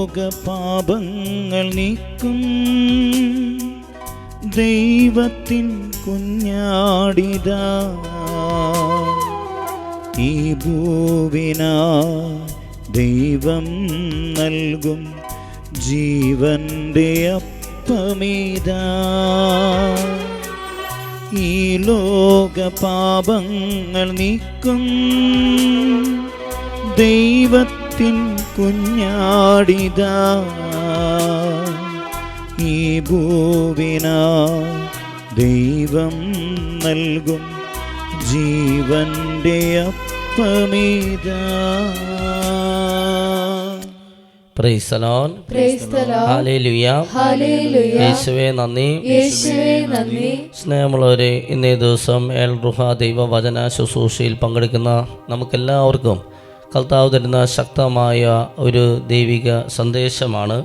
ലോക പാപങ്ങൾ നീക്കും. ദൈവത്തിൻ കുഞ്ഞാടിത. ഈ ഭൂവിന ദൈവം നൽകും. ജീവന്റെ അപ്പമീത. ഈ ലോക പാപങ്ങൾ നീക്കും. ദൈവത്തിൻ കുഞ്ഞാടിത. ഈ ഭൂവിന ദൈവം നൽകും ജീവന്റെ അപ്പമിതാ. യേശുവേ നന്ദി. സ്നേഹമുള്ളവരെ ഇന്നേ ദിവസം എൽ റുഹ ദൈവവചന ശുശ്രൂഷയിൽ പങ്കെടുക്കുന്ന നമുക്കെല്ലാവർക്കും കർത്താവ് തരുന്ന ശക്തമായ ഒരു ദൈവിക സന്ദേശമാണ്.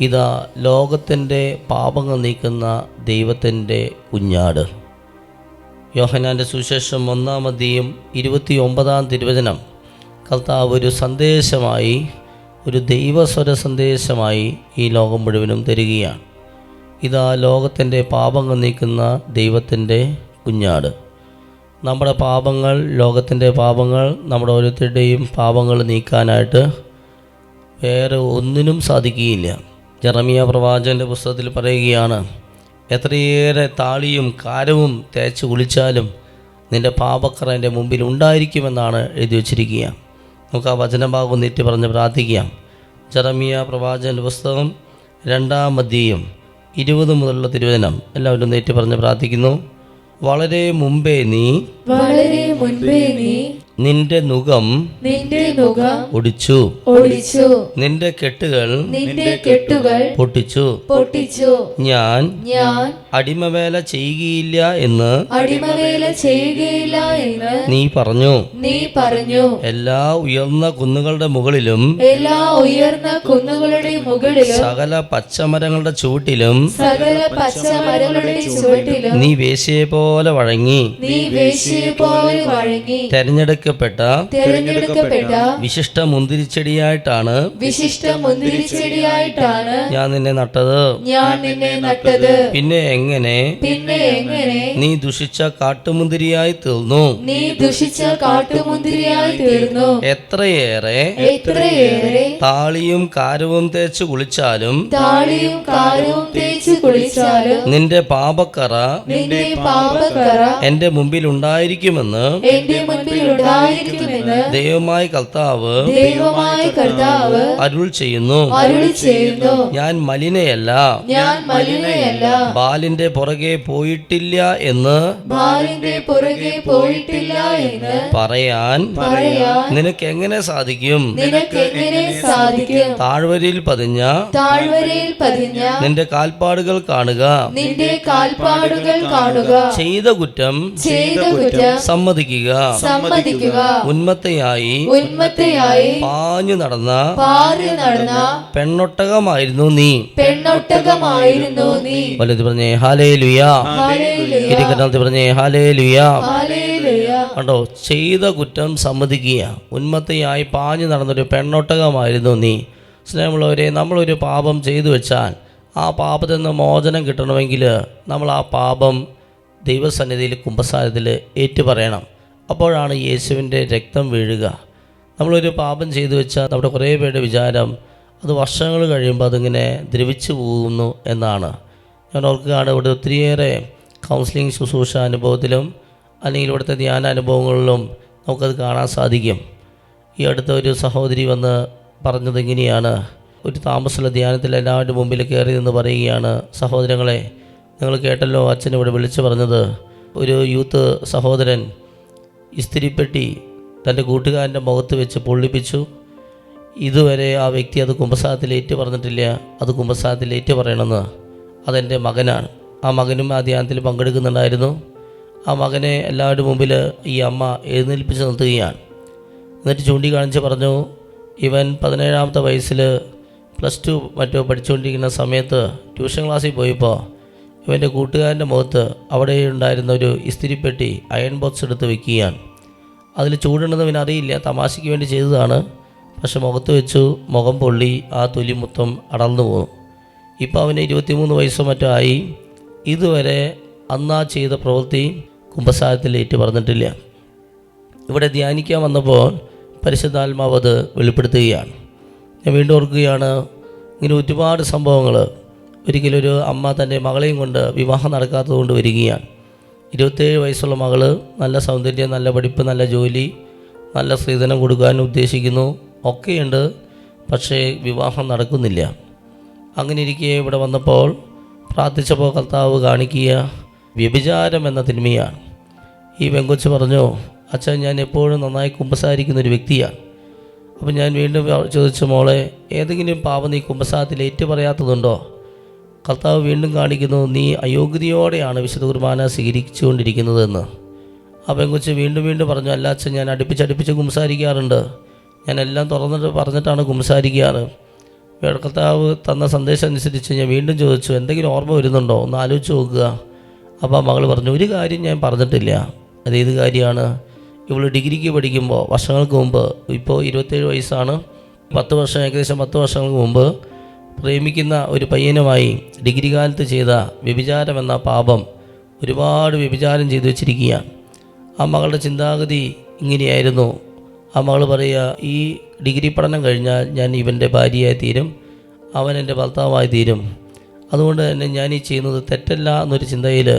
ഇതാ ലോകത്തിന്റെ പാപങ്ങൾ നീക്കുന്ന ദൈവത്തിന്റെ കുഞ്ഞാട്. യോഹനാന്റെ സുശേഷം ഒന്നാമതിയും ഇരുപത്തി ഒമ്പതാം തിരുവചനം. കർത്താവ് ഒരു സന്ദേശമായി ഒരു ദൈവസ്വര സന്ദേശമായി ഈ ലോകം മുഴുവനും തരികയാണ്. ഇതാ ലോകത്തിന്റെ പാപങ്ങൾ നീക്കുന്ന ദൈവത്തിന്റെ കുഞ്ഞാട്. നമ്മുടെ പാപങ്ങൾ ലോകത്തിന്റെ പാപങ്ങൾ നമ്മുടെ ഓരോരുത്തരുടെയും പാപങ്ങൾ നീക്കാനായിട്ട് വേറെ ഒന്നിനും സാധിക്കുകയില്ല. ജറമിയ പ്രവാചന്റെ പുസ്തകത്തിൽ പറയുകയാണ് എത്രയേറെ താളിയും കാരവും തേച്ച് കുളിച്ചാലും നിന്റെ പാപക്കറ എന്റെ മുമ്പിൽ ഉണ്ടായിരിക്കുമെന്നാണ് എഴുതി വച്ചിരിക്കുക. നമുക്ക് ആ വചനഭാഗം നീട്ടി പറഞ്ഞ് പ്രാർത്ഥിക്കാം. ജറമിയ പ്രവാചന്റെ പുസ്തകം രണ്ടാം അധ്യയം ഇരുപത് മുതലുള്ള തിരുവചനം. എല്ലാവരും നീട്ടി പറഞ്ഞ് പ്രാർത്ഥിക്കുന്നു. വളരെ മുമ്പേ നീ വളരെ മുൻപേ നീ നിന്റെ നുകം നിന്റെ മുഖം ഒടിച്ചു. ഒടിച്ചു. നിന്റെ കെട്ടുകൾ നിന്റെ കെട്ടുകൾ പൊട്ടിച്ചു. പൊട്ടിച്ചു. ഞാൻ ഞാൻ അടിമവേല ചെയ്യുകയില്ല എന്ന് അടിമവേല ചെയ്യുകയില്ല എന്ന് നീ പറഞ്ഞു. നീ പറഞ്ഞു. എല്ലാ ഉയർന്ന കുന്നുകളുടെ മുകളിലും എല്ലാ ഉയർന്ന കുന്നുകളുടെ മുകളിലും സകല പച്ചമരങ്ങളുടെ ചുവട്ടിലും സകല പച്ചമരങ്ങളുടെ ചുവട്ടിലും നീ വേശിയെ പോലെ വഴങ്ങി. നീ വേശിയെ പോലെ വഴങ്ങി. തെരഞ്ഞെടുക്കപ്പെട്ട തിരഞ്ഞെടുക്കപ്പെട്ട വിശിഷ്ട മുന്തിരിച്ചെടിയായിട്ടാണ് വിശിഷ്ട മുന്തിരിച്ചെടിയായിട്ടാണ് ഞാൻ നിന്നെ നട്ടത്. ഞാൻ നിന്നെ നട്ടത്. പിന്നെ എങ്ങനെ? പിന്നെ എങ്ങനെ? നീ ദുഷിച്ച കാട്ടുമുന്തിരിയായി തീർന്നു. നീ ദുഷിച്ച കാട്ടുമുന്തിരിയായി തീർന്നു. എത്രയേറെ? എത്രയേറെ? താളിയും കാരവും തേച്ച് കുളിച്ചാലും താളിയും കാരവും തേച്ച് കുളിച്ചാലും നിന്റെ പാപക്കറ നിന്റെ പാപക്കറ എന്റെ മുമ്പിൽ ഉണ്ടായിരിക്കുമെന്ന് എന്റെ മുൻപിൽ ഉണ്ടായിരിക്കുമെന്ന് ദൈവമായ കർത്താവ് ദൈവമായ കർത്താവ് അരുൾ ചെയ്യുന്നു. അരുൾ ചെയ്യുന്നു. ഞാൻ മലിനയല്ല. ഞാൻ മലിനയല്ല. ബാലിന്റെ പുറകെ പോയിട്ടില്ല എന്ന് ബാലിന്റെ പുറകെ പോയിട്ടില്ല എന്ന് പറയാൻ പറയാൻ നിനക്ക് എങ്ങനെ സാധിക്കും? നിനക്ക് എങ്ങനെ സാധിക്കും? താഴ്വരയിൽ പതിഞ്ഞ താഴ്വരയിൽ പതിഞ്ഞ നിന്റെ കാൽപ്പാടുകൾ കാണുക. നിന്റെ കാൽപ്പാടുകൾ കാണുക. ചെയ്ത കുറ്റം ചെയ്ത കുറ്റം സമ്മതിക്കുക. സമ്മതിക്കുക. ഉന്മത്തയായി ഉന്മത്തയായി പാഞ്ഞു നടന്ന പാഞ്ഞു നടന്ന പെണ്ണൊട്ടകമായിരുന്നു നീ. പെണ്ണൊട്ടകമായിരുന്നു നീ. വലുത് പറഞ്ഞേ ഹാലേ ലുയാ ഹല്ലേലൂയ ഇരിക്കണത്ത് പറഞ്ഞേ ഹാലേ ലുയാ ണ്ടോ കണ്ടോ ചെയ്ത കുറ്റം സമ്മതിക്കുക. ഉന്മത്തയായി പാഞ്ഞു നടന്നൊരു പെണ്ണൊട്ടകമായിരുന്നു നീ. സ്നേഹമുള്ളവരെ നമ്മളൊരു പാപം ചെയ്തു വെച്ചാൽ ആ പാപത്തിൽ നിന്ന് മോചനം കിട്ടണമെങ്കിൽ നമ്മൾ ആ പാപം ദൈവസന്നിധിയിൽ കുംഭസാരത്തിൽ ഏറ്റുപറയണം. അപ്പോഴാണ് യേശുവിന്റെ രക്തം വീഴുക. നമ്മളൊരു പാപം ചെയ്തു വെച്ചാൽ നമ്മുടെ കുറേ പേരുടെ വിചാരം അത് വർഷങ്ങൾ കഴിയുമ്പോൾ അതിങ്ങനെ ദ്രവിച്ചു പോകുന്നു എന്നാണ്. ഞാൻ ഓർക്കുകയാണ് ഇവിടെ ഒത്തിരിയേറെ കൗൺസിലിംഗ് ശുശ്രൂഷ അനുഭവത്തിലും അല്ലെങ്കിൽ ഇവിടുത്തെ ധ്യാന അനുഭവങ്ങളിലും നമുക്കത് കാണാൻ സാധിക്കും. ഈ അടുത്ത ഒരു സഹോദരി വന്ന് പറഞ്ഞത് ഇങ്ങനെയാണ്. ഒരു താമസമുള്ള ധ്യാനത്തിൽ എല്ലാവരുടെ മുമ്പിൽ കയറി നിന്ന് പറയുകയാണ് സഹോദരങ്ങളെ നിങ്ങൾ കേട്ടല്ലോ അച്ഛൻ ഇവിടെ വിളിച്ചു പറഞ്ഞത്. ഒരു യൂത്ത് സഹോദരൻ ഇസ്തിരിപ്പെട്ടി തന്റെ കൂട്ടുകാരന്റെ മുഖത്ത് വെച്ച് പൊള്ളിപ്പിച്ചു. ഇതുവരെ ആ വ്യക്തി അത് കുമ്പസാരത്തിൽ ഏറ്റു പറഞ്ഞിട്ടില്ല അത് കുമ്പസാരത്തിൽ ഏറ്റു പറയണമെന്ന് അതെന്റെ മകനാണ്. ആ മകനും ആ ധ്യാനത്തിൽ പങ്കെടുക്കുന്നുണ്ടായിരുന്നു. ആ മകനെ എല്ലാവരുടെ മുമ്പിൽ ഈ അമ്മ എഴുന്നേൽപ്പിച്ച് നിർത്തുകയാണ്. എന്നിട്ട് ചൂണ്ടിക്കാണിച്ച് പറഞ്ഞു ഇവൻ പതിനേഴാമത്തെ വയസ്സിൽ പ്ലസ് ടു മറ്റോ പഠിച്ചുകൊണ്ടിരിക്കുന്ന സമയത്ത് ട്യൂഷൻ ക്ലാസ്സിൽ പോയപ്പോൾ ഇവന്റെ കൂട്ടുകാരന്റെ മുഖത്ത് അവിടെ ഉണ്ടായിരുന്ന ഒരു ഇസ്തിരിപ്പെട്ടി അയൺ ബോക്സ് എടുത്ത് വെക്കുകയാണ്. അതിൽ ചൂടുണ്ടെന്ന് ഇവൻ അറിയില്ല. തമാശയ്ക്ക് വേണ്ടി ചെയ്തതാണ്. പക്ഷെ മുഖത്ത് വെച്ചു മുഖം പൊള്ളി ആ തൊലി മൊത്തം അടർന്നു പോകും ഇപ്പോൾ അവന് ഇരുപത്തിമൂന്ന് വയസ്സോ മറ്റോ ആയി. ഇതുവരെ അന്നാ ചെയ്ത പ്രവൃത്തി കുംഭസാരത്തിൽ ഏറ്റു പറഞ്ഞിട്ടില്ല ഇവിടെ ധ്യാനിക്കാൻ വന്നപ്പോൾ പരിശുദ്ധാത്മാവ് അത് വെളിപ്പെടുത്തുകയാണ്. ഞാൻ വീണ്ടും ഓർക്കുകയാണ് ഇങ്ങനെ ഒരുപാട് സംഭവങ്ങൾ ഒരിക്കലൊരു അമ്മ തന്റെ മകളെയും കൊണ്ട് വിവാഹം നടക്കാത്തത് കൊണ്ട് വരികയാണ്. ഇരുപത്തേഴ് വയസ്സുള്ള മകൾ നല്ല സൗന്ദര്യം നല്ല പഠിപ്പ് നല്ല ജോലി നല്ല സ്ത്രീധനം കൊടുക്കാൻ ഉദ്ദേശിക്കുന്നു. ഒക്കെയുണ്ട് പക്ഷേ വിവാഹം നടക്കുന്നില്ല. അങ്ങനെ ഇരിക്കെ ഇവിടെ വന്നപ്പോൾ പ്രാർത്ഥിച്ചപ്പോൾ കർത്താവ് കാണിക്കുക വ്യഭിചാരം എന്ന തിന്മയാണ്. ഈ പെങ്കൊച്ച് പറഞ്ഞു അച്ഛൻ ഞാൻ എപ്പോഴും നന്നായി കുമ്പസാരിക്കുന്ന ഒരു വ്യക്തിയാണ്. അപ്പം ഞാൻ വീണ്ടും ചോദിച്ച മോളെ ഏതെങ്കിലും പാപം നീ കുമ്പസാരത്തിൽ ഏറ്റു പറയാത്തതുണ്ടോ കർത്താവ് വീണ്ടും കാണിക്കുന്നു നീ അയോഗ്യതയോടെയാണ് വിശുദ്ധ കുർബാന സ്വീകരിച്ചുകൊണ്ടിരിക്കുന്നതെന്ന്. ആ പെങ്കുച്ച് വീണ്ടും വീണ്ടും പറഞ്ഞു അല്ല അച്ഛൻ ഞാൻ അടുപ്പിച്ചടുപ്പിച്ച് കുംസാരിക്കാറുണ്ട്. ഞാൻ എല്ലാം തുറന്നിട്ട് പറഞ്ഞിട്ടാണ് കുംസാരിക്കാറ്. കർത്താവ് തന്ന സന്ദേശം അനുസരിച്ച് ഞാൻ വീണ്ടും ചോദിച്ചു എന്തെങ്കിലും ഓർമ്മ വരുന്നുണ്ടോ? ഒന്ന് ആലോചിച്ച് നോക്കുക. അപ്പോൾ ആ മകൾ പറഞ്ഞു ഒരു കാര്യം ഞാൻ പറഞ്ഞിട്ടില്ല. അതേത് കാര്യമാണ്? ഇവൾ ഡിഗ്രിക്ക് പഠിക്കുമ്പോൾ വർഷങ്ങൾക്ക് മുമ്പ് ഇപ്പോൾ ഇരുപത്തേഴ് വയസ്സാണ്. പത്ത് വർഷം ഏകദേശം പത്ത് വർഷങ്ങൾക്ക് മുമ്പ് പ്രേമിക്കുന്ന ഒരു പയ്യനുമായി ഡിഗ്രി കാലത്ത് ചെയ്ത വ്യഭിചാരമെന്ന പാപം ഒരുപാട് വ്യഭിചാരം ചെയ്തു വെച്ചിരിക്കുകയാണ്. ആ മകളുടെ ചിന്താഗതി ഇങ്ങനെയായിരുന്നു. ആ മകൾ പറയുക ഈ ഡിഗ്രി പഠനം കഴിഞ്ഞാൽ ഞാൻ ഇവന്റെ ഭാര്യയായി തീരും അവൻ എന്റെ ഭർത്താവായി തീരും. അതുകൊണ്ട് തന്നെ ഞാൻ ഈ ചെയ്യുന്നത് തെറ്റല്ല എന്നൊരു ചിന്തയിൽ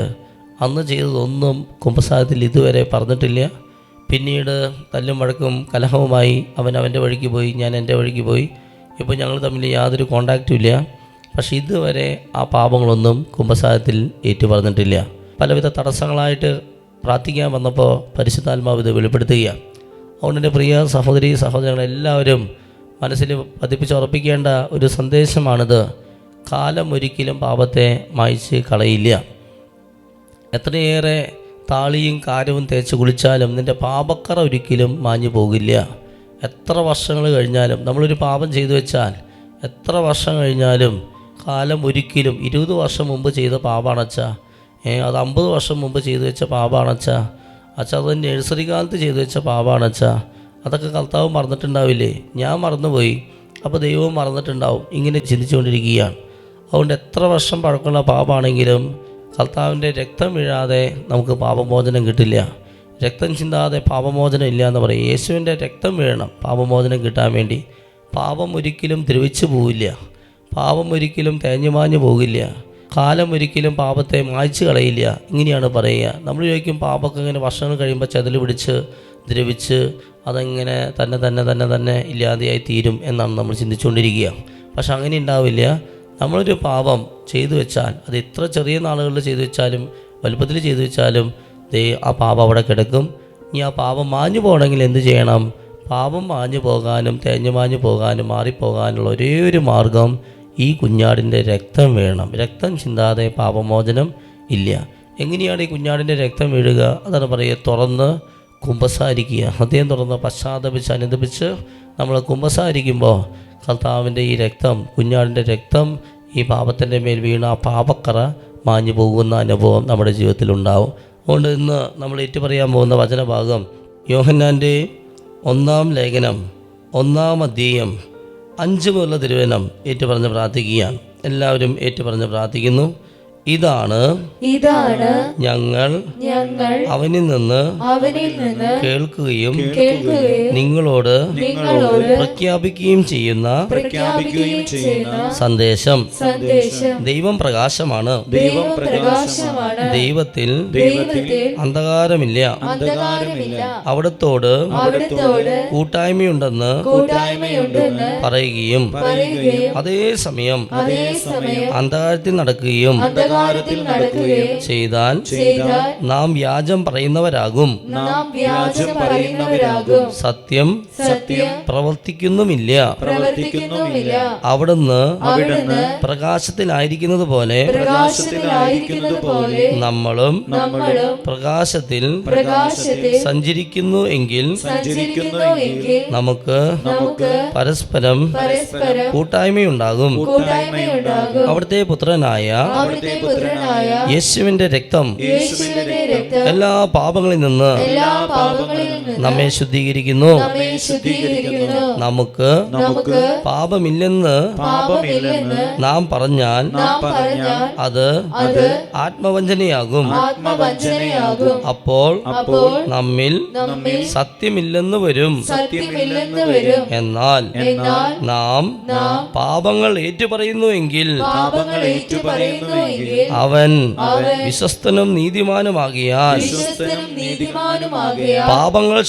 അന്ന് ചെയ്തതൊന്നും കുംഭസാരത്തിൽ ഇതുവരെ പറഞ്ഞിട്ടില്ല. പിന്നീട് തല്ലും വഴക്കും കലഹവുമായി അവൻ അവന്റെ വഴിക്ക് പോയി ഞാൻ എന്റെ വഴിക്ക് പോയി. ഇപ്പോൾ ഞങ്ങൾ തമ്മിൽ യാതൊരു കോണ്ടാക്റ്റും ഇല്ല. പക്ഷെ ഇതുവരെ ആ പാപങ്ങളൊന്നും കുംഭസാരത്തിൽ ഏറ്റുപറഞ്ഞിട്ടില്ല. പലവിധ തടസ്സങ്ങളായിട്ട് പ്രാർത്ഥിക്കാൻ വന്നപ്പോൾ പരിശുദ്ധാത്മാവ് ഇത് വെളിപ്പെടുത്തുകയാണ് അതുകൊണ്ട് എന്റെ പ്രിയ സഹോദരി സഹോദരങ്ങളെല്ലാവരും മനസ്സിൽ പതിപ്പിച്ചുറപ്പിക്കേണ്ട ഒരു സന്ദേശമാണിത്. കാലം ഒരിക്കലും പാപത്തെ മായ്ച്ച് കളയില്ല. എത്രയേറെ താളിയും കാരവും തേച്ച് കുളിച്ചാലും നിന്റെ പാപക്കറ ഒരിക്കലും മാഞ്ഞു പോകില്ല എത്ര വർഷങ്ങൾ കഴിഞ്ഞാലും നമ്മളൊരു പാപം ചെയ്തു വെച്ചാൽ എത്ര വർഷം കഴിഞ്ഞാലും കാലം ഒരിക്കലും ഇരുപത് വർഷം മുമ്പ് ചെയ്ത പാപാണച്ചാ ഏ അത് അമ്പത് വർഷം മുമ്പ് ചെയ്തു വെച്ച പാപാണച്ചാ അച്ഛാ. അത് നഴ്സറി കാലത്ത് ചെയ്തു വെച്ച പാപാണച്ചാ അതൊക്കെ കർത്താവ് മറന്നിട്ടുണ്ടാവില്ലേ? ഞാൻ മറന്നുപോയി. അപ്പോൾ ദൈവവും മറന്നിട്ടുണ്ടാവും. ഇങ്ങനെ ചിന്തിച്ചുകൊണ്ടിരിക്കുകയാണ്. അതുകൊണ്ട് എത്ര വർഷം പഴക്കമുള്ള പാപമാണെങ്കിലും കർത്താവിന്റെ രക്തം വീഴാതെ നമുക്ക് പാപമോചനം കിട്ടില്ല. രക്തം ചിന്താതെ പാപമോചനം ഇല്ല എന്ന് പറയും. യേശുവിന്റെ രക്തം വീഴണം. പാപമോചനം കിട്ടാൻ വേണ്ടി പാപം ഒരിക്കലും ദ്രവിച്ചു പോവില്ല. പാപം ഒരിക്കലും തേഞ്ഞുമാഞ്ഞു പോകില്ല. കാലം ഒരിക്കലും പാപത്തെ മായ്ച്ചു കളയില്ല. ഇങ്ങനെയാണ് പറയുക. നമ്മൾ ചോദിക്കും പാപമൊക്കെ ഇങ്ങനെ വർഷങ്ങൾ കഴിയുമ്പോൾ ചതിൽ പിടിച്ച് ദ്രവിച്ച് അതങ്ങനെ തന്നെ തന്നെ തന്നെ തന്നെ ഇല്ലാതെയായി തീരും എന്നാണ് നമ്മൾ ചിന്തിച്ചുകൊണ്ടിരിക്കുക. പക്ഷെ അങ്ങനെ ഉണ്ടാവില്ല. നമ്മളൊരു പാപം ചെയ്തു വെച്ചാൽ അത് എത്ര ചെറിയ നാളുകളിൽ ചെയ്തു വെച്ചാലും വലുപ്പത്തിൽ ചെയ്തു വെച്ചാലും ദേ ആ പാപം അവിടെ കിടക്കും. ഇനി ആ പാപം മാഞ്ഞു പോകണമെങ്കിൽ എന്ത് ചെയ്യണം? പാപം മാഞ്ഞു പോകാനും തേഞ്ഞു മാഞ്ഞു പോകാനും മാറിപ്പോകാനുള്ള ഒരേ ഒരു മാർഗം ഈ കുഞ്ഞാടിന്റെ രക്തം വേണം. രക്തം ചിന്താതെ പാപമോചനം ഇല്ല. എങ്ങനെയാണ് ഈ കുഞ്ഞാടിന്റെ രക്തം വീഴുക? അതാണ് പറയുക തുറന്ന് കുമ്പസാരിക്കുക. ഹൃദയം തുറന്ന് പശ്ചാത്തപിച്ച് അനുദപിച്ച് നമ്മൾ കുമ്പസാരിക്കുമ്പോൾ കർത്താവിന്റെ ഈ രക്തം കുഞ്ഞാടിന്റെ രക്തം ഈ പാപത്തിന്റെ മേൽ വീണ ആ പാപക്കറ മാഞ്ഞു പോകുന്ന അനുഭവം നമ്മുടെ ജീവിതത്തിലുണ്ടാവും അതുകൊണ്ട് ഇന്ന് നമ്മൾ ഏറ്റുപറയാൻ പോകുന്ന വചനഭാഗം യോഹന്നാന്റെ ഒന്നാം ലേഖനം ഒന്നാം അധ്യയം അഞ്ച് മുതലുള്ള തിരുവനം ഏറ്റുപറഞ്ഞ് പ്രാർത്ഥിക്കുകയാണ്. എല്ലാവരും ഏറ്റുപറഞ്ഞ് പ്രാർത്ഥിക്കുന്നു. ഇതാണ് ഇതാണ് ഞങ്ങൾ ഞങ്ങൾ അവനിൽ നിന്ന് അവനിൽ നിന്ന് കേൾക്കുകയും കേൾക്കുകയും നിങ്ങളോട് നിങ്ങളോട് പ്രഖ്യാപിക്കുകയും ചെയ്യുന്ന പ്രഖ്യാപിക്കുകയും ചെയ്യുന്ന സന്ദേശം. സന്ദേശം. ദൈവം പ്രകാശമാണ്. ദൈവം പ്രകാശമാണ്. ദൈവത്തിൽ ദൈവത്തിൽ അന്ധകാരമില്ല. അന്ധകാരമില്ല. അവിടത്തോട് അവിടത്തോട് കൂട്ടായ്മയുണ്ടെന്ന് കൂട്ടായ്മയുണ്ടെന്ന് പറയുകയും പറയുകയും അതേസമയം അതേസമയം അന്ധകാരത്തിൽ നടക്കുകയും അന്ധകാരത്തിൽ നടക്കുകയും ചെയ്താൽ ചെയ്താൽ നാം വ്യാജം പറയുന്നവരാകും. നാം വ്യാജം പറയുന്നവരാകും. സത്യം സത്യം പ്രവർത്തിക്കുന്നുമില്ല. പ്രവർത്തിക്കുന്നുമില്ല. അവിടുന്ന് അവിടുന്ന് പ്രകാശത്തിലായിരിക്കുന്നത് പോലെ പ്രകാശത്തിലായിരിക്കുന്നത് പോലെ നമ്മളും നമ്മളും പ്രകാശത്തിൽ പ്രകാശത്തിൽ സഞ്ചരിക്കുന്നു എങ്കിൽ സഞ്ചരിക്കുന്നു എങ്കിൽ നമുക്ക് നമുക്ക് പരസ്പരം പരസ്പരം കൂട്ടായ്മയുണ്ടാകും. കൂട്ടായ്മയുണ്ടാകും. അവിടുത്തെ പുത്രനായ അവിടുത്തെ യേശുവിന്റെ രക്തം എല്ലാ പാപങ്ങളിൽ നിന്ന് നമ്മെ ശുദ്ധീകരിക്കുന്നു. നമുക്ക് പാപമില്ലെന്ന് നാം പറഞ്ഞാൽ അത് ആത്മവഞ്ചനയാകും. അപ്പോൾ നമ്മിൽ സത്യമില്ലെന്ന് വരും. എന്നാൽ നാം പാപങ്ങൾ ഏറ്റുപറയുന്നുവെങ്കിൽ അവൻ വിശ്വസ്തനും നീതിമാനുമാകിയാൽ പാപങ്ങൾ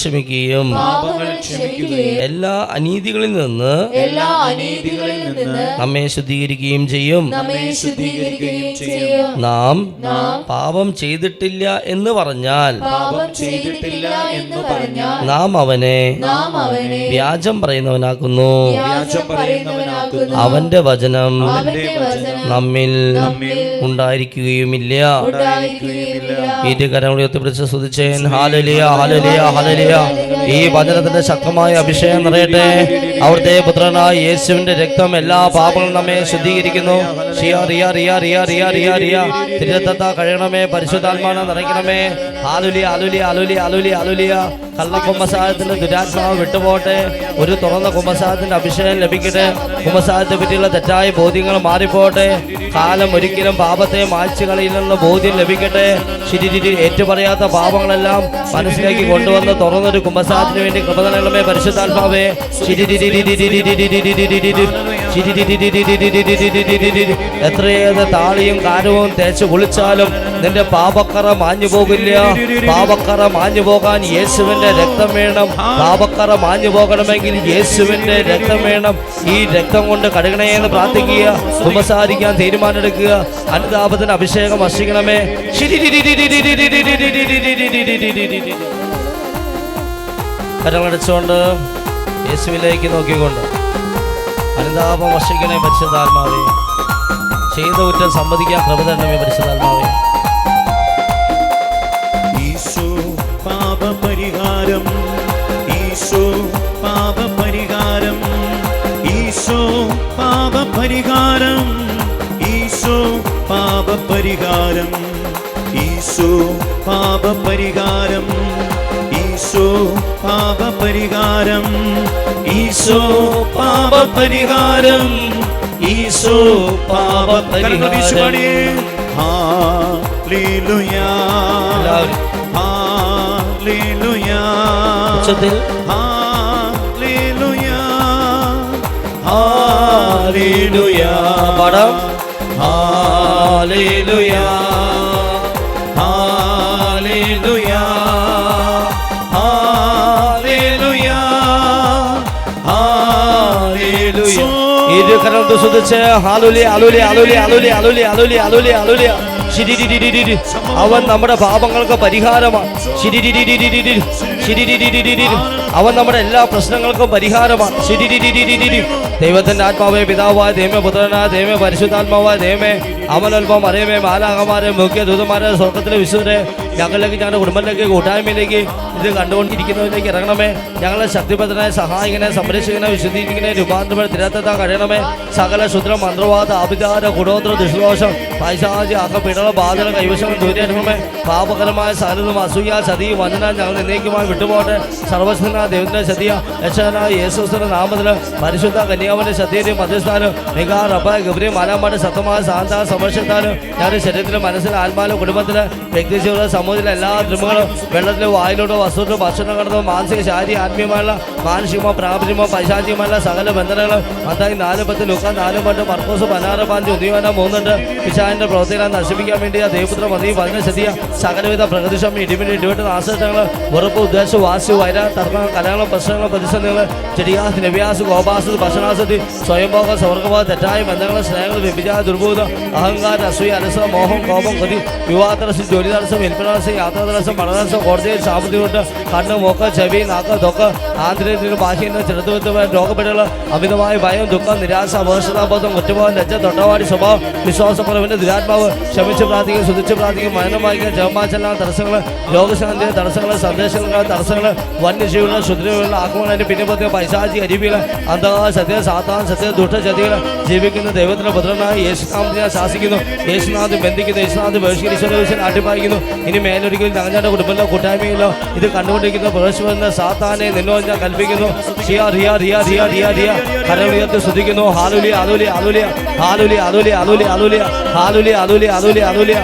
ക്ഷമിക്കുകയും എല്ലാ അനീതികളിൽ നിന്ന് നമ്മെ ശുദ്ധീകരിക്കുകയും ചെയ്യും. നാം പാപം ചെയ്തിട്ടില്ല എന്ന് പറഞ്ഞാൽ നാം അവനെ വ്യാജം പറയുന്നവനാക്കുന്നു. അവന്റെ വചനം നമ്മിൽ ഉണ്ടായിരിക്കുകയുമില്ല. ഇരുകരം ഇരു കരങ്ങൾ ഉയർത്തിപ്പിടിച്ച് സ്തുതിച്ചേൻ. ഹാലലിയ ഹാലലിയ ഹാലലിയ. ഈ വചനത്തിന്റെ ശക്തമായ അഭിഷേകം നിറയട്ടെ. അവിടുത്തെ പുത്രനായ യേശുവിന്റെ രക്തം എല്ലാ പാപങ്ങളും നമ്മെ ശുദ്ധീകരിക്കുന്നു. കഴിയണമേ പരിശുദ്ധാത്മാന നിറയ്ക്കണമേ. ആലുലി അലുലി അലുലി അലുലി ആലുലിയ കള്ള കുംഭസാരത്തിന്റെ ദുരാത്മാവ് വിട്ടുപോട്ടെ ഒരു തുറന്ന കുംഭസാരത്തിന്റെ അഭിഷേകം ലഭിക്കട്ടെ. കുംഭസാരത്തെ പറ്റിയുള്ള തെറ്റായ ബോധ്യങ്ങൾ മാറിപ്പോട്ടെ കാലം ഒരിക്കലും പാപത്തെ മായ്ച്ചു കളയില്ലെന്ന ബോധ്യം ലഭിക്കട്ടെ. ശിരിരി ഏറ്റുപറയാത്ത പാപങ്ങളെല്ലാം മനസ്സിലേക്ക് കൊണ്ടുവന്ന് തുറന്നൊരു കുമ്പസാരത്തിന് വേണ്ടി കൃപ പരിശുദ്ധാത്മാവേ എത്രയേത് താളിയും കാരവും തേച്ച് കുളിച്ചാലും നിന്റെ പാപക്കറ മാഞ്ഞു പോകില്ല പാപക്കറ മാഞ്ഞു പോകാൻ യേശുവിന്റെ രക്തം വേണം പാപക്കറ മാഞ്ഞു പോകണമെങ്കിൽ യേശുവിന്റെ രക്തം വേണം ഈ രക്തം കൊണ്ട് കഴുകണേ എന്ന് പ്രാർത്ഥിക്കുക ഉപസാരിക്കാൻ തീരുമാനമെടുക്കുക അനുതാപത്തിന് അഭിഷേകം വർഷിക്കണമേ കരങ്ങളടച്ചുകൊണ്ട് യേശുവിലേക്ക് നോക്കിക്കൊണ്ട് അനുതാപം വർഷിക്കണേ പരിശുദ്ധാത്മാവേ. ചെയ്ത കുറ്റം സമ്മതിക്കാൻ കൃപ തരണമേ ഈശോ പാപപരിഹാരം. ഈശോ പാപപരിഹാരം. ഈശോ പാപപരിഹാരം. ഈശോ പാപപരിഹാരം. ഈശോ പാപപരിഹാരം. ഈശോ പാപപരിഹാരം ഈശോ പാപപരിഹാരം ഈശോ പാപപരിഹാരം ഹാലേലുയാ എല്ലാവരും ഹാലേലുയാ ഉച്ചത്തിൽ ഹാലേലുയാ ഹാലേലുയാ പാടാം ഹാലേലുയാ ഹാലേലുയാ হালুলি আলুলি അലുലി അലുലി അലുലി അലുലി അലുലി അലുലി അലുലി ശിരിരിരിരിരിരി. അവൻ നമ്മുടെ പാപങ്ങൾക്ക് പരിഹാരമാണ് ശിരിരിരിരിരിരി. ശിരിരിരിരിരിരി. അവൻ നമ്മുടെ എല്ലാ പ്രശ്നങ്ങൾക്കും പരിഹാരമാണ് ശിരിരിരിരിരിരി. ദൈവത്തിന്റെ ആത്മാവേ പിതാവായ ദൈവമേ പുത്രനായ ദൈവമേ പരിശുദ്ധാത്മാവായ ദൈവമേ അവനൽപ്പം അറിയമേ ബാലാകമാരെ മുഖ്യ ദൂതന്മാരെ സ്വർഗത്തിലെ വിശുദ്ധരെ ഞങ്ങളിലേക്ക് ഞങ്ങളുടെ കുടുംബത്തിലേക്ക് കൂട്ടായ്മയിലേക്ക് ഇത് കണ്ടുകൊണ്ടിരിക്കുന്നവരിലേക്ക് ഇറങ്ങണമേ. ഞങ്ങളെ ശക്തിപരനായ സഹായകനെ സംരക്ഷകനെ വിശുദ്ധീകരിക്കണേ രൂപാന്തരം തിരത്തെത്താൻ കഴിയണമേ സകല ശുദ്ര മന്ത്രവാദ അഭിചാര ഗുണോത്ര ദുഷ്ദോഷം പൈശാചി അക പിടള ബാധന കൈവശം ദൂരേണമേ പാപകരമായ സകലതും അസൂയ ചതി വഞ്ചന ഞങ്ങൾ എന്നേക്കുമായി വിട്ടുപോകട്ടെ. സർവസ്വന ദൈവത്തിന്റെ ചതിയ യശനായ യേശുസ്വന നാമത്തിൽ പരിശുദ്ധ കന്യാവിന്റെ സത്യയും മധ്യസ്ഥാനം നിഗാ റബ ഗബ്രി മലമാട് സത്യമായ ശാന്ത സംരക്ഷത്താലും ഞങ്ങളുടെ ശരീരത്തിലും മനസ്സിലും ആത്മാവിലും കുടുംബത്തിലും വ്യക്തിജീവിത സമൂഹത്തിലെ എല്ലാ ദ്രമങ്ങളും വെള്ളത്തിലും വായിലൂടെ വസ്തുവിലും ഭക്ഷണം കടന്നോ മാനസിക ശാരീരിക ആത്മീയമായുള്ള മാനുഷികമോ പ്രാപഞ്ചികമോ പൈശാചികമായുള്ള സകല ബന്ധനങ്ങളും അതായത് നാല് പത്ത് ലുക്ക നാല് പത്ത് മർക്കോസ് പതിനാറ് പാഞ്ച് ഉദീവന മൂന്നുണ്ട്. പിശാന്റെ പ്രവർത്തികളെ നശിപ്പിക്കാൻ വേണ്ടി ആ ദൈവപുത്ര മതി പതിനെ ശതിയ സകലവിധ പ്രകൃതിഷം ഇടിമിടി ഇടിവിട്ട് നാശങ്ങൾ ഉറപ്പ് ഉദ്ദേശ വാശി വൈര തർക്കങ്ങൾ കലകളും പ്രശ്നങ്ങൾ പ്രതിസന്ധികൾ ചെടിയാസ് നവ്യാസ് ഗോപാസ് ഭക്ഷണാസതി സ്വയംഭോഗം സ്വർഗഭോഗം തെറ്റായ ബന്ധങ്ങൾ സ്നേഹങ്ങൾ വ്യഭിചാര ദുർബോധം അഹങ്കാരം അസൂയ അലസം മോഹം കോപം കൊതി വിവാഹ തടസ്സം ജോലി തടസ്സം വിൽപ്പന തടസ്സം യാത്രാ തടസ്സം പഠന തടസ്സം കോടതിയിൽ സാമ്പത്തിക കൊണ്ട് കണ്ണ് മൂക്ക് ചെവി നാക്ക് തൊക്ക് ആന്തരിക ബാഹ്യം ചെറുത്തുവെത്തുവാൻ രോഗപ്പെടുകൾ അമിതമായ ഭയം ദുഃഖം നിരാശ അപകർഷതാബോധം കുറ്റബോധം ലജ്ജ തൊട്ടവാടി സ്വഭാവം വിശ്വാസക്കുറവിന്റെ ദുരാത്മാവ് ക്ഷമിച്ച് പ്രാർത്ഥിക്കും ശുദ്ധിച്ച് പ്രാർത്ഥിക്കും മരണം വായിക്കുക തടസ്സങ്ങൾ രോഗശാന്തി തടസ്സങ്ങൾ സന്ദേശങ്ങൾ തടസ്സങ്ങൾ വന്യജീവികൾ ശുദ്ധികളുടെ ആക്രമണത്തിന്റെ പിന്നിപ്പത്തിയ പൈശാചി അരിവികൾ അന്ധകാര സത്യ സാത്താൻ സത്യ ദുഷ്ടചതികൾ ജീവിക്കുന്ന ദൈവത്തിന്റെ പുത്രനായ യേശുനാമത്തിനെ ശാസിക്കുന്നു. യേശുനാഥ് ബന്ധിക്കുന്നു. യേശുനാഥ് ബഹിഷ്കരിച്ചവരെ അട്ടിപ്പായിക്കുന്നു ഇനി മേലൊരിക്കലും ഞങ്ങളുടെ കുടുംബത്തിലോ കൂട്ടായ്മയിലോ ഇത് കണ്ടുകൊണ്ടിരിക്കുന്ന പ്രവേശിക്കുന്ന സാത്താനെ നിന്നോട് ഞാൻ കൽപ്പിക്കുന്നു ഷിയ റിയ റിയ റിയ റിയ റിയ കരളിയത്ത് ശ്രദ്ധിക്കുന്നു ഹാലുലി അലുലി അലുലിയ ഹാലുലി അലുലി അലുലി അലുലിയ ഹാലുലി അലുലി അലുലി അലുലിയ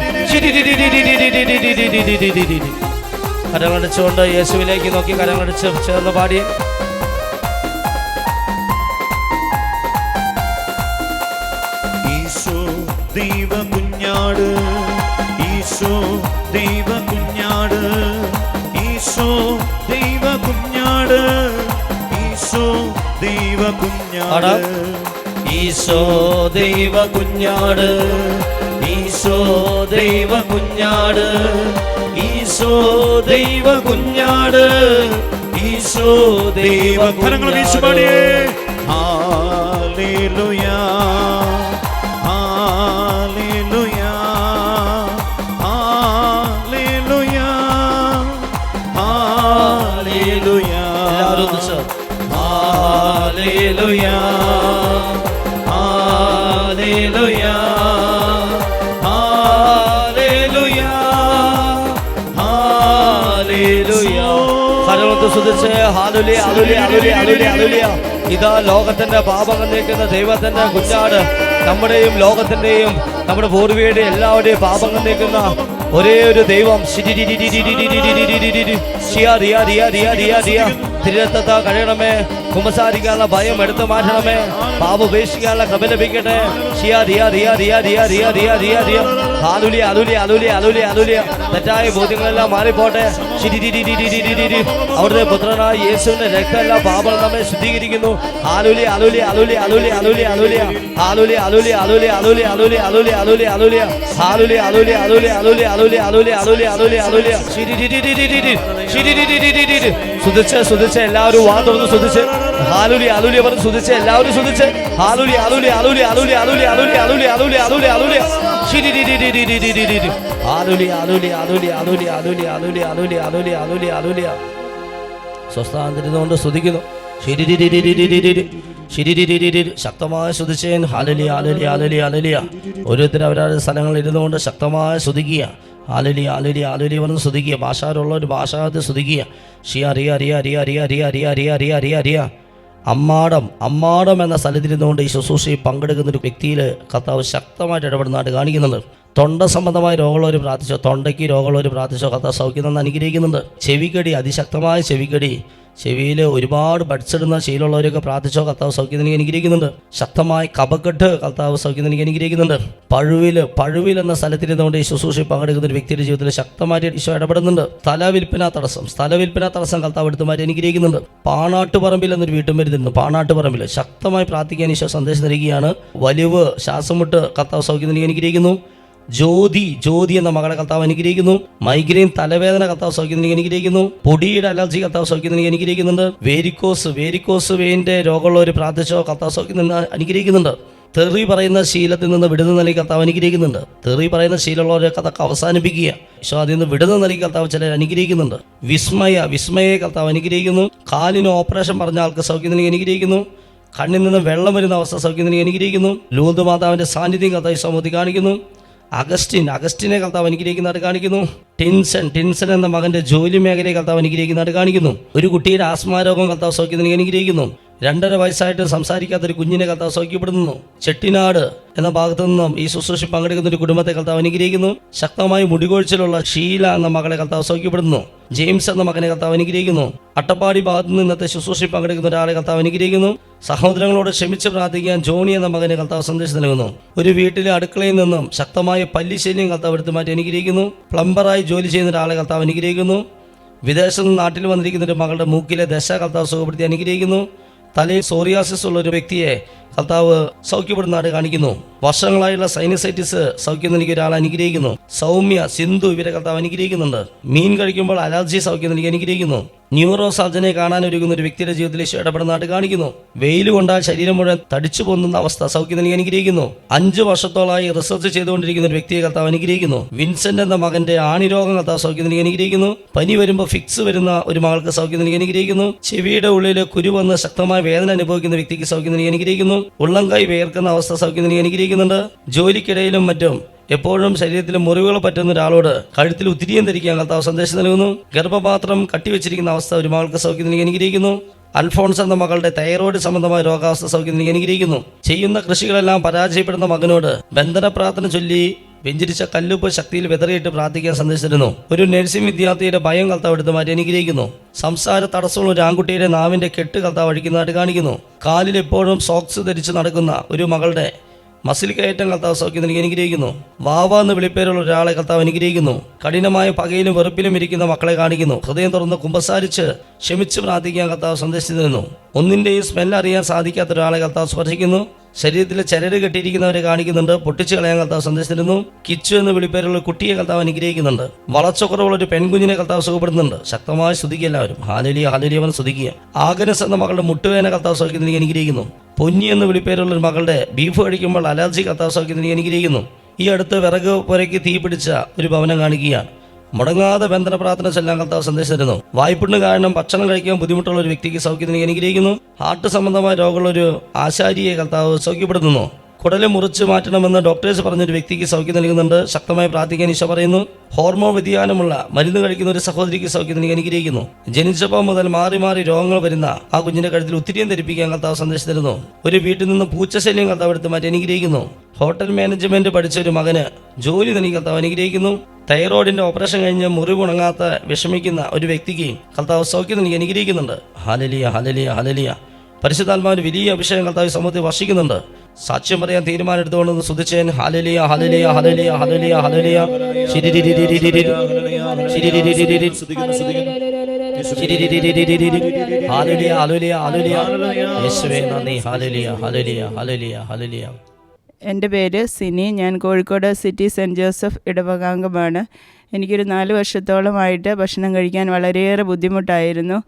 കരങ്ങളടിച്ചുകൊണ്ട് യേശുവിലേക്ക് നോക്കി കരങ്ങളടിച്ച് ചേർന്ന് പാടി ഈശോ ദൈവ കുഞ്ഞാട് ഈശോ ഈശോ ദൈവ കുഞ്ഞാട്. ഈശോ ദൈവ കുഞ്ഞാട്. ഈശോ ദൈവ കുഞ്ഞാട്. ഈശോ ദൈവ ഹാലേലുയാ ഹാലേലുയാ. സുധിച്ച് അലുലിയ ഇതാ ലോകത്തിന്റെ പാപങ്ങൾ നീക്കുന്ന ദൈവത്തിന്റെ കുഞ്ഞാട് നമ്മുടെയും ലോകത്തിന്റെയും നമ്മുടെ പൂർവിയുടെ എല്ലാവരുടെയും പാപങ്ങൾ നീക്കുന്ന ഒരേ ഒരു ദൈവം തിരുരത്തത്ത കഴിയണമേ കുമ്പസാരിക്കാനുള്ള ഭയം എടുത്തു മാറ്റണമേ പാപ ഉപേക്ഷിക്കാനുള്ള കൃപ ലഭിക്കട്ടെ ഷിയാ റിയ അലുലിയ അലുലിയ അലുലിയ അലുലിയ തെറ്റായ ബോധ്യങ്ങളെല്ലാം മാറിപ്പോട്ടെ. അവിടുത്തെ പുത്രനായ യേശുവിന്റെ രക്തമെല്ലാം പാപങ്ങൾ നമ്മെ ശുദ്ധീകരിക്കുന്നു ആലുലി അലുലി അലുലി അലുലി അലുലി അലുലിയ അലുലിയ അലുലിയ സുധിച്ച് സുതിച്ച് എല്ലാവരും വാ തുറന്ന് സുധിച്ച് ഹാലുലി അലുലി പറഞ്ഞ് സുധിച്ച് എല്ലാവരും സുധിച്ച് ഹാലുലി അലുലി അലുലി അലുലി അലുലി അലുലി അലുലി അലുലി അലുലി അലുലി ആലുലി ആലുലി ആലുലി ആലുലി ആലുലി ആലുലി ആലുലി ആലുലി ആലുലി ആലുലി അലുലിയ സ്വസ്ഥാന്തരിതുകൊണ്ട് സ്തുതിക്കുന്നു. ശക്തമായ സ്തുതിച്ചേൻ ഹാലലി ആലലി ആലലി ആലലിയ ഓരോരുത്തരും അവരവരുടെ സ്ഥലങ്ങളിൽ ഇരുന്നുകൊണ്ട് ശക്തമായ സ്തുതിക്കുക ആലലി ആലലി ആലലി പറഞ്ഞ് ശ്രദ്ധിക്കുക. ഭാഷാരുള്ള ഒരു ഭാഷാത്തെ ശ്രദ്ധിക്കുക. ഷി അറിയ അറിയ അറിയ അറിയ അറിയ അറിയ അറിയ അറിയ അറിയ അറിയ അമ്മാടം അമ്മാടം എന്ന സ്ഥലത്തിരുന്നുകൊണ്ട് ഈ ശുശ്രൂഷയിൽ പങ്കെടുക്കുന്ന ഒരു വ്യക്തിയിൽ കർത്താവ് ശക്തമായിട്ട് ഇടപെടുന്നതായിട്ട് കാണിക്കുന്നുണ്ട്. തൊണ്ട സംബന്ധമായ രോഗമുള്ളവർ പ്രാർത്ഥിച്ചോ തൊണ്ടയ്ക്ക് രോഗമുള്ളവർ പ്രാർത്ഥിച്ചോ കർത്താവ് സൗഖ്യം തന്നെ അനുഗ്രഹിക്കുന്നുണ്ട്. ചെവിക്കടി അതിശക്തമായ ചെവിക്കടി. ചെവിയിൽ ഒരുപാട് ബഡ്സ് ഇടുന്ന ശീലമുള്ളവരൊക്കെ പ്രാർത്ഥിച്ചോ കർത്താവ് സൗഖ്യം എനിക്ക് അനുഗ്രഹിക്കുന്നുണ്ട്. ശക്തമായ കപക്കെട്ട് കർത്താവ് സൗഖ്യം എനിക്ക് അനുഗ്രഹിക്കുന്നുണ്ട്. പഴുവിൽ പഴുവിൽ എന്ന സ്ഥലത്തിരുന്നുകൊണ്ട് ഈ ശുശ്രൂഷ പങ്കെടുക്കുന്ന ഒരു വ്യക്തിയുടെ ജീവിതത്തിൽ ശക്തമായിട്ട് ഈശോ ഇടപെടുന്നുണ്ട്. സ്ഥലവിൽപ്പന തടസ്സം സ്ഥലവിൽപ്പന തടസ്സം കർത്താവ് എടുത്തുമാരി അനുഗ്രഹിക്കുന്നുണ്ട്. പാണാട്ടുപറമ്പിൽ എന്നൊരു വീട്ടും വരുന്നുണ്ട്. പാണാട്ടുപറമ്പിൽ ശക്തമായി പ്രാർത്ഥിക്കാൻ ഈശോ സന്ദേശം നൽകുകയാണ്. വലിവ് ശ്വാസമുട്ട് കർത്താവ് സൗഖ്യം എനിക്ക് അനുഗ്രഹിക്കുന്നു. ജ്യോതി ജ്യോതി എന്ന മകളെ കർത്താവ് അനുഗ്രഹിക്കുന്നു. മൈഗ്രെയിൻ തലവേദന കർത്താവ് സൗഖ്യത്തിന് അനുഗ്രഹിക്കുന്നു. പൊടിയുടെ അലർജി കർത്താവ് സൗഖ്യത്തിന് അനുഗ്രഹിക്കുന്നുണ്ട്. വേരിക്കോസ് വേരിക്കോസ് വെയിന്റെ ഒരു പ്രാർത്ഥിച്ചോ കർത്താവ് സൗഖ്യത്തിന് അനുഗ്രഹിക്കുന്നുണ്ട്. തെറി പറയുന്ന ശീലത്തിൽ നിന്ന് വിടുന്ന നൽകി കർത്താവ് അനുഗ്രഹിക്കുന്നുണ്ട്. തെറി പറയുന്ന ശീലമുള്ളവരെ കഥക്ക് അവസാനിപ്പിക്കുക. ഈശോ അതിൽ നിന്ന് വിടുന്ന നൽകി കർത്താവ് ചിലർ അനുഗ്രഹിക്കുന്നുണ്ട്. വിസ്മയ വിസ്മയെ കർത്താവ് അനുഗ്രഹിക്കുന്നു. കാലിന് ഓപ്പറേഷൻ പറഞ്ഞ ആൾക്ക് സൗഖ്യത്തിന് അനുഗ്രഹിക്കുന്നു. കണ്ണിൽ നിന്ന് വെള്ളം വരുന്ന അവസ്ഥ സൗഖ്യത്തിന് അനുഗ്രഹിക്കുന്നു. ലൂന്ത് മാതാവിന്റെ സാന്നിധ്യം കർത്താവ് സമൂഹത്തിൽ കാണിക്കുന്നു. അഗസ്റ്റിൻ അഗസ്റ്റിനെ കർത്താവ് അനുഗ്രഹിക്കുന്നതായിട്ട് കാണിക്കുന്നു. ടിൻസൺ ടിൻസൺ എന്ന മകന്റെ ജോലി മേഖലയെ കർത്താവ് അനുഗ്രഹിക്കുന്നതായിട്ട് കാണിക്കുന്നു. ഒരു കുട്ടിയുടെ ആസ്മാരോഗം കർത്താവ് സൗഖ്യത്തിന് അനുഗ്രഹിക്കുന്നു. രണ്ടര വയസ്സായിട്ട് സംസാരിക്കാത്ത ഒരു കുഞ്ഞിനെ കർത്താവ് സൗഖ്യപ്പെടുന്നു ചെട്ടിനാട് എന്ന ഭാഗത്തു നിന്നും ഈ ശുശ്രൂഷ പങ്കെടുക്കുന്ന ഒരു കുടുംബത്തെ കർത്താവ് അനുഗ്രഹിക്കുന്നു. ശക്തമായ മുടികൊഴിച്ചിലുള്ള ഷീല എന്ന മകളെ കർത്താവ് സൗഖ്യപ്പെടുന്നു ജെയിംസ് എന്ന മകനെ കർത്താവ് അനുഗ്രഹിക്കുന്നു. അട്ടപ്പാടി ഭാഗത്തു നിന്ന് ഇന്നത്തെ ശുശ്രൂഷ പങ്കെടുക്കുന്ന ഒരാളെ കർത്താവ് അനുഗ്രഹിക്കുന്നു. സഹോദരങ്ങളോട് ക്ഷമിച്ച് പ്രാർത്ഥിക്കാൻ ജോണി എന്ന മകനെ കർത്താവ് സന്ദേശം നൽകുന്നു. ഒരു വീട്ടിലെ അടുക്കളയിൽ നിന്നും ശക്തമായ പല്ലിശല്യം കർത്താവ് എടുത്തു മാറ്റി അനുഗ്രഹിക്കുന്നു. പ്ലംബറായി ജോലി ചെയ്യുന്ന ഒരാളെ കർത്താവ് അനുഗ്രഹിക്കുന്നു. വിദേശത്ത് നാട്ടിൽ വന്നിരിക്കുന്ന ഒരു മകളുടെ മൂക്കിലെ ദശ കർത്താവ് സുഖപ്പെടുത്തി അനുഗ്രഹിക്കുന്നു. തലയിൽ സോറിയാസിസ് ഉള്ള ഒരു വ്യക്തിയെ കർത്താവ് സൗഖ്യപ്പെടുന്നതായിട്ട് കാണിക്കുന്നു. വർഷങ്ങളായുള്ള സൈനസൈറ്റിസ് സൗഖ്യം നൽകിയ ഒരാളെ അനുഗ്രഹിക്കുന്നു. സൗമ്യ സിന്ധു ഇവരെ കർത്താവ് അനുഗ്രഹിക്കുന്നുണ്ട്. മീൻ കഴിക്കുമ്പോൾ അലർജി സൗഖ്യം നൽകി അനുഗ്രഹിക്കുന്നു. ന്യൂറോ സർജനെ കാണാൻ ഒരുങ്ങുന്ന ഒരു വ്യക്തിയുടെ ജീവിതത്തിൽ ഇഷ്ടപ്പെടുന്നതായിട്ട് കാണിക്കുന്നു. വെയിൽ കൊണ്ടാൽ ശരീരം മുഴുവൻ തടിച്ചു പോകുന്ന അവസ്ഥ സൗഖ്യം നൽകി അനുഗ്രഹിക്കുന്നു. അഞ്ചു വർഷത്തോളമായി റിസർച്ച് ചെയ്തുകൊണ്ടിരിക്കുന്ന ഒരു വ്യക്തിയെ കർത്താവ് അനുഗ്രഹിക്കുന്നു. വിൻസെന്റ് എന്ന മകന്റെ ആണിരോഗം കർത്താവ് സൗഖ്യം നൽകി അനുഗ്രഹിക്കുന്നു. പനി വരുമ്പോൾ ഫിക്സ് വരുന്ന ഒരു മകൾക്ക് സൗഖ്യം നൽകി അനുഗ്രഹിക്കുന്നു. ചെവിയുടെ ഉള്ളിൽ കുരു വന്ന് ശക്തമായ വേദന അനുഭവിക്കുന്ന വ്യക്തിക്ക് സൗഖ്യം നൽകി അനുഗ്രഹിക്കുന്നു. ഉള്ളംകൈ വേർക്കുന്ന അവസ്ഥ സൗഖ്യം നൽകി അനുഗ്രഹിക്കുന്നുണ്ട്. ജോലിക്കിടയിലും മറ്റും എപ്പോഴും ശരീരത്തിൽ മുറിവുകൾ പറ്റുന്ന ഒരാളോട് കഴുത്തിൽ ഉത്തിരിയം ധരിക്കാൻ സന്ദേശം നൽകുന്നു. ഗർഭപാത്രം കട്ടിവെച്ചിരിക്കുന്ന അവസ്ഥ ഒരു മകൾക്ക് സൗഖ്യം നൽകി അനുഗ്രഹിക്കുന്നു. അൽഫോൺസ് എന്ന മകളുടെ തൈറോയ്ഡ് സംബന്ധമായ രോഗാവസ്ഥ സൗഖ്യം നൽകി അനുഗ്രഹിക്കുന്നു. ചെയ്യുന്ന കൃഷികളെല്ലാം പരാജയപ്പെടുന്ന മകനോട് ബന്ധന പ്രാർത്ഥന ചൊല്ലി വെഞ്ചരിച്ച കല്ലുപ്പ് ശക്തിയിൽ വിതറിയിട്ട് പ്രാർത്ഥിക്കാൻ സന്ദേശിച്ചിരുന്നു. ഒരു നഴ്സിംഗ് വിദ്യാർത്ഥിയുടെ ഭയം കർത്താവ് എടുത്ത് മാറ്റി അനുഗ്രഹിക്കുന്നു സംസാര തടസ്സമുള്ള ഒരു ആൺകുട്ടിയുടെ നാവിന്റെ കെട്ട് കർത്താവ് അഴിക്കുന്നതായിട്ട് കാണിക്കുന്നു. കാലിൽ എപ്പോഴും സോക്സ് ധരിച്ച് നടക്കുന്ന ഒരു മകളുടെ മസിൽ കയറ്റം കർത്താവ് സൗഖ്യം അനുഗ്രഹിക്കുന്നു വാവ എന്ന് വിളിപ്പേരുള്ള ഒരാളെ കർത്താവ് അനുഗ്രഹിക്കുന്നു കഠിനമായ പകയിലും വെറുപ്പിലും ഇരിക്കുന്ന മക്കളെ കാണിക്കുന്നു. ഹൃദയം തുറന്ന് കുമ്പസാരിച്ച് ക്ഷമിച്ച് പ്രാർത്ഥിക്കാൻ കർത്താവ് സന്ദേശിച്ചു ഒന്നിന്റെയും സ്മെല്ല് അറിയാൻ സാധിക്കാത്ത ഒരാളെ കർത്താവ് സ്പർശിക്കുന്നു. ശരീരത്തിൽ ചരട് കെട്ടിയിരിക്കുന്നവരെ കാണിക്കുന്നുണ്ട്. പൊട്ടിച്ചു കളയാൻ കർത്താവ് സന്ദേശിച്ചിരുന്നു കിച്ചു എന്ന് വിളിപ്പേരുള്ള കുട്ടിയെ കർത്താവ് അനുഗ്രഹിക്കുന്നുണ്ട്. വളച്ച കുറവുള്ള ഒരു പെൺകുഞ്ഞിനെ കർത്താവ് സുഖപ്പെടുന്നുണ്ട് ശക്തമായി സ്തുതിക്കുക എല്ലാവരും. ഹാലലിയ ഹാലലിയവൻ സ്തുതിക്കുക. ആഗനസ് എന്ന മകളുടെ മുട്ടുവേന കർത്താവ് സൗഖ്യത്തിന് അനുഗ്രഹിക്കുന്നു. പൊന്നി എന്ന് വിളിപ്പേരുള്ള ഒരു മകളുടെ ബീഫ് കഴിക്കുമ്പോൾ അലർജി കർത്താവ് സൗഖ്യത്തിന് അനുഗ്രഹിക്കുന്നു. ഈ അടുത്ത് വിറക് പുരയ്ക്ക് തീ പിടിച്ച ഒരു ഭവനം കാണിക്കുകയാണ്. മുടങ്ങാതെ ബന്ധന പ്രാർത്ഥന ചെല്ലാൻ കർത്താവ് സന്ദേശം തരുന്നു വായ്പുണ്ണ് കാരണം ഭക്ഷണം കഴിക്കാൻ ബുദ്ധിമുട്ടുള്ള ഒരു വ്യക്തിക്ക് സൗഖ്യത്തിന് അനുഗ്രഹിക്കുന്നു ഹാർട്ട് സംബന്ധമായ രോഗമുള്ള ഒരു ആശാരിയെ കർത്താവ് സൗഖ്യപ്പെടുത്തുന്നു. കുടൽ മുറിച്ച് മാറ്റണമെന്ന് ഡോക്ടേഴ്സ് പറഞ്ഞൊരു വ്യക്തിക്ക് സൗഖ്യം നൽകുന്നുണ്ട്. ശക്തമായി പ്രാർത്ഥിക്കാൻ ഈശോ പറയുന്നു. ഹോർമോൺ വ്യതിയാനമുള്ള മരുന്ന് കഴിക്കുന്ന ഒരു സഹോദരിക്ക് സൗഖ്യം നൽകി അനുഗ്രഹിക്കുന്നു. ജനിച്ചപ്പോൾ മുതൽ മാറി മാറി രോഗങ്ങൾ വരുന്ന ആ കുഞ്ഞിന്റെ കഴുത്തിൽ ഒത്തിരിയും ധരിപ്പിക്കാൻ കർത്താവ് സന്ദേശം തരുന്നു. ഒരു വീട്ടിൽ നിന്ന് പൂച്ചശല്യം കർത്താവ് എടുത്ത് മാറ്റി അനുഗ്രഹിക്കുന്നു. ഹോട്ടൽ മാനേജ്മെന്റ് പഠിച്ച ഒരു മകന് ജോലി നൽകി കർത്താവ് അനുഗ്രഹിക്കുന്നു. തൈറോയിഡിന്റെ ഓപ്പറേഷൻ കഴിഞ്ഞ് മുറിവുണങ്ങാത്ത വിഷമിക്കുന്ന ഒരു വ്യക്തിക്ക് കർത്താവ് സൗഖ്യം നൽകി അനുഗ്രഹിക്കുന്നുണ്ട്. ഹാലലിയ ഹാലലിയ ഹാലലിയ. പരിശുദ്ധാത്മാവിന് വലിയ അഭിഷേകം കർത്താവ് സമൂഹത്തിൽ വർഷിക്കുന്നുണ്ട്. സാക്ഷ്യം പറയാൻ തീരുമാനം എടുത്തുകൊണ്ട് ഹലലിയ ഹലലിയ ഹലലിയ ഹലലിയ ഹലലിയ ഹാലലിയ. ഹാലലിയ ഹാലലിയ ഹാലലിയ എന്റെ പേര് സിനി. ഞാൻ കോഴിക്കോട് സിറ്റി സെന്റ് ജോസഫ് ഇടവകാംഗമാണ്. എനിക്കൊരു നാല് വർഷത്തോളമായിട്ട് ഭക്ഷണം കഴിക്കാൻ വളരെയേറെ ബുദ്ധിമുട്ടായിരുന്നു.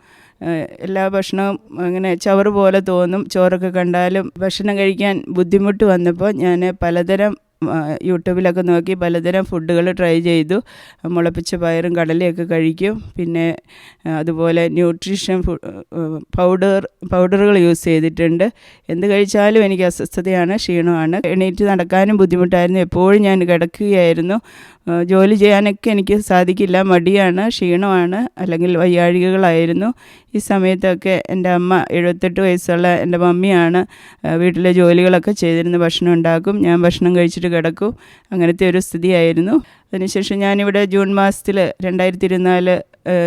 എല്ലാ ഭക്ഷണവും ഇങ്ങനെ ചവറ് പോലെ തോന്നും. ചോറൊക്കെ കണ്ടാലും ഭക്ഷണം കഴിക്കാൻ ബുദ്ധിമുട്ട് വന്നപ്പോൾ ഞാൻ പലതരം യൂട്യൂബിലൊക്കെ നോക്കി പലതരം ഫുഡുകൾ ട്രൈ ചെയ്തു. മുളപ്പിച്ച പയറും കടലയൊക്കെ കഴിക്കും. പിന്നെ അതുപോലെ ന്യൂട്രീഷൻ പൗഡർ പൗഡറുകൾ യൂസ് ചെയ്തിട്ടുണ്ട്. എന്ത് കഴിച്ചാലും എനിക്ക് അസ്വസ്ഥതയാണ് ക്ഷീണമാണ്. എണീറ്റ് നടക്കാനും ബുദ്ധിമുട്ടായിരുന്നു. എപ്പോഴും ഞാൻ കിടക്കുകയായിരുന്നു. ജോലി ചെയ്യാനൊക്കെ എനിക്ക് സാധിക്കില്ല. മടിയാണ് ക്ഷീണമാണ് അല്ലെങ്കിൽ വയ്യാഴികകളായിരുന്നു. ഈ സമയത്തൊക്കെ എന്റെ അമ്മ എഴുപത്തെട്ട് വയസ്സുള്ള എന്റെ മമ്മിയാണ് വീട്ടിലെ ജോലികളൊക്കെ ചെയ്തിരുന്ന ഭക്ഷണം ഉണ്ടാക്കും. ഞാൻ ഭക്ഷണം കഴിച്ചിട്ട് കിടക്കും. അങ്ങനത്തെ ഒരു സ്ഥിതിയായിരുന്നു. അതിനുശേഷം ഞാനിവിടെ ജൂൺ മാസത്തിൽ രണ്ടായിരത്തി ഇരുപത്തിനാല്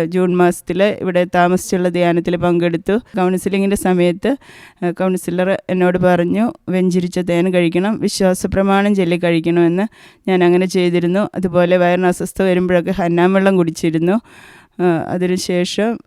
ജൂൺ മാസത്തിൽ ഇവിടെ താമസിച്ചുള്ള ധ്യാനത്തിൽ പങ്കെടുത്തു. കൗൺസിലിങ്ങിന്റെ സമയത്ത് കൗൺസിലർ എന്നോട് പറഞ്ഞു വെഞ്ചിരിച്ച തേൻ കഴിക്കണം വിശ്വാസ പ്രമാണം ചൊല്ലി കഴിക്കണമെന്ന് ഞാൻ അങ്ങനെ ചെയ്തിരുന്നു. അതുപോലെ വയറിന് അസ്വസ്ഥ വരുമ്പോഴൊക്കെ ഹന്നാം വെള്ളം കുടിച്ചിരുന്നു. അതിനുശേഷം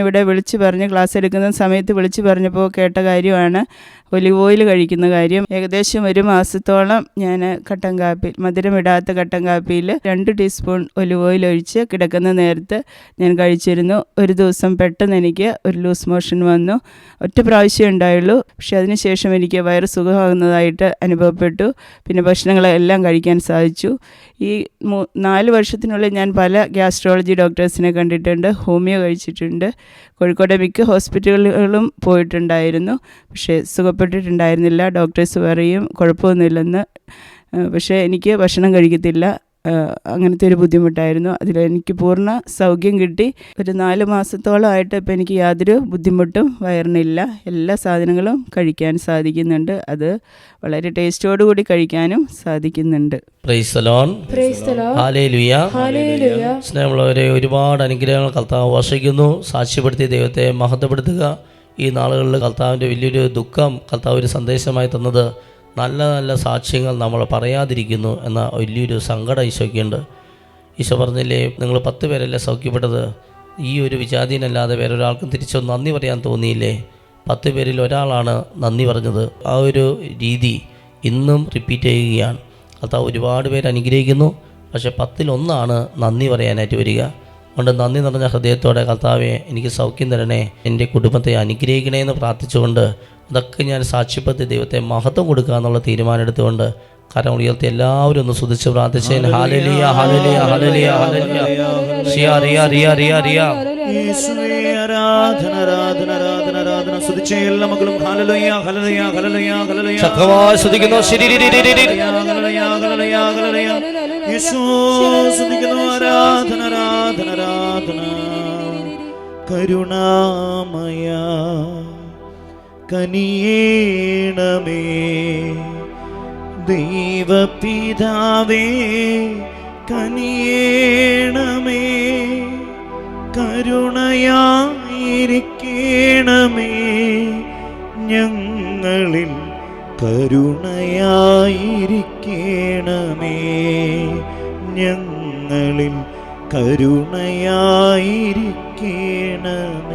ഇവിടെ വിളിച്ച് പറഞ്ഞ് ക്ലാസ് എടുക്കുന്ന സമയത്ത് വിളിച്ച് പറഞ്ഞപ്പോൾ കേട്ട കാര്യമാണ്. ഒലിവ് ഓയിൽ കഴിക്കുന്ന കാര്യം. ഏകദേശം ഒരു മാസത്തോളം ഞാൻ കട്ടൻ കാപ്പി മധുരമിടാത്ത കട്ടൻ കാപ്പിയിൽ രണ്ട് ടീസ്പൂൺ ഒലിവ് ഓയിൽ ഒഴിച്ച് കിടക്കുന്ന നേരത്ത് ഞാൻ കഴിച്ചിരുന്നു. ഒരു ദിവസം പെട്ടെന്ന് എനിക്ക് ഒരു ലൂസ് മോഷൻ വന്നു. ഒറ്റ പ്രാവശ്യം ഉണ്ടായുള്ളൂ. പക്ഷെ അതിനുശേഷം എനിക്ക് വയറ് സുഖമാകുന്നതായിട്ട് അനുഭവപ്പെട്ടു. പിന്നെ ഭക്ഷണങ്ങളെല്ലാം കഴിക്കാൻ സാധിച്ചു. ഈ നാല് വർഷത്തിനുള്ളിൽ ഞാൻ പല ഗ്യാസ്ട്രോളജി ഡോക്ടേഴ്സിനെ കണ്ടിട്ടുണ്ട് ഹോമിയോ കഴിച്ചിട്ടുണ്ട്. കോഴിക്കോട്ടെ മിക്ക ഹോസ്പിറ്റലുകളിലും പോയിട്ടുണ്ടായിരുന്നു. പക്ഷേ സുഖപ്പെട്ടിട്ടുണ്ടായിരുന്നില്ല. ഡോക്ടേഴ്സ് പറയും കുഴപ്പമൊന്നുമില്ലെന്ന്. പക്ഷേ എനിക്ക് ഭക്ഷണം കഴിക്കത്തില്ല. അങ്ങനത്തെ ഒരു ബുദ്ധിമുട്ടായിരുന്നു. അതിലെനിക്ക് പൂർണ സൗഖ്യം കിട്ടി. ഒരു നാല് മാസത്തോളമായിട്ട് ഇപ്പം എനിക്ക് യാതൊരു ബുദ്ധിമുട്ടും വയറിനില്ല. എല്ലാ സാധനങ്ങളും കഴിക്കാൻ സാധിക്കുന്നുണ്ട്. അത് വളരെ ടേസ്റ്റോടുകൂടി കഴിക്കാനും സാധിക്കുന്നുണ്ട്. സ്നേഹമുള്ളവരെ ഒരുപാട് അനുഗ്രഹങ്ങൾ കർത്താവ് വർഷിക്കുന്നു സാക്ഷ്യപ്പെടുത്തി ദൈവത്തെ മഹത്വപ്പെടുത്തുക. ഈ നാളുകളിൽ കർത്താവിന്റെ വലിയൊരു ദുഃഖം കർത്താവ് ഒരു സന്ദേശമായി തന്നത് നല്ല നല്ല സാക്ഷ്യങ്ങൾ നമ്മൾ പറയാതിരിക്കുന്നു എന്ന വലിയൊരു സങ്കടം ഈശോയ്ക്കുണ്ട്. ഈശോ പറഞ്ഞില്ലേ നിങ്ങൾ പത്ത് പേരല്ലേ സൗഖ്യപ്പെട്ടത്? ഈ ഒരു വിജാതീനല്ലാതെ വേറൊരാൾക്കും തിരിച്ചു നന്ദി പറയാൻ തോന്നിയില്ലേ? പത്ത് പേരിൽ ഒരാളാണ് നന്ദി പറഞ്ഞത്. ആ ഒരു രീതി ഇന്നും റിപ്പീറ്റ് ചെയ്യുകയാണ്. അത് ഒരുപാട് പേര് അനുഗ്രഹിക്കുന്നു. പക്ഷേ പത്തിലൊന്നാണ് നന്ദി പറയാനായിട്ട് വരിക. അതുകൊണ്ട് നന്ദി നിറഞ്ഞ ഹൃദയത്തോടെ കർത്താവെ എനിക്ക് സൗഖ്യം തരണേ എന്റെ കുടുംബത്തെ അനുഗ്രഹിക്കണേ എന്ന് പ്രാർത്ഥിച്ചുകൊണ്ട് അതൊക്കെ ഞാൻ സാക്ഷ്യപ്പെടുത്തി ദൈവത്തെ മഹത്വം കൊടുക്കുക എന്നുള്ള തീരുമാനം എടുത്തുകൊണ്ട് കരം ഉയർത്തി എല്ലാവരും ഒന്ന് സ്തുതിച്ച് പ്രാർത്ഥിച്ചേ ഹാലലിയ ഹാലലിയ ഹാലലിയ ഹാലലിയ റിയ റിയ റിയ റിയ റിയ. കരുണാമയ കനിയേണമേ. ദൈവപിതാവേ കനിയേണമേ. കരുണയായിരിക്കണമേ. ഞങ്ങളിൽ കരുണയായിരിക്കണമേ. ഞങ്ങളിൽ കരുണയായിരിക്കണമേ.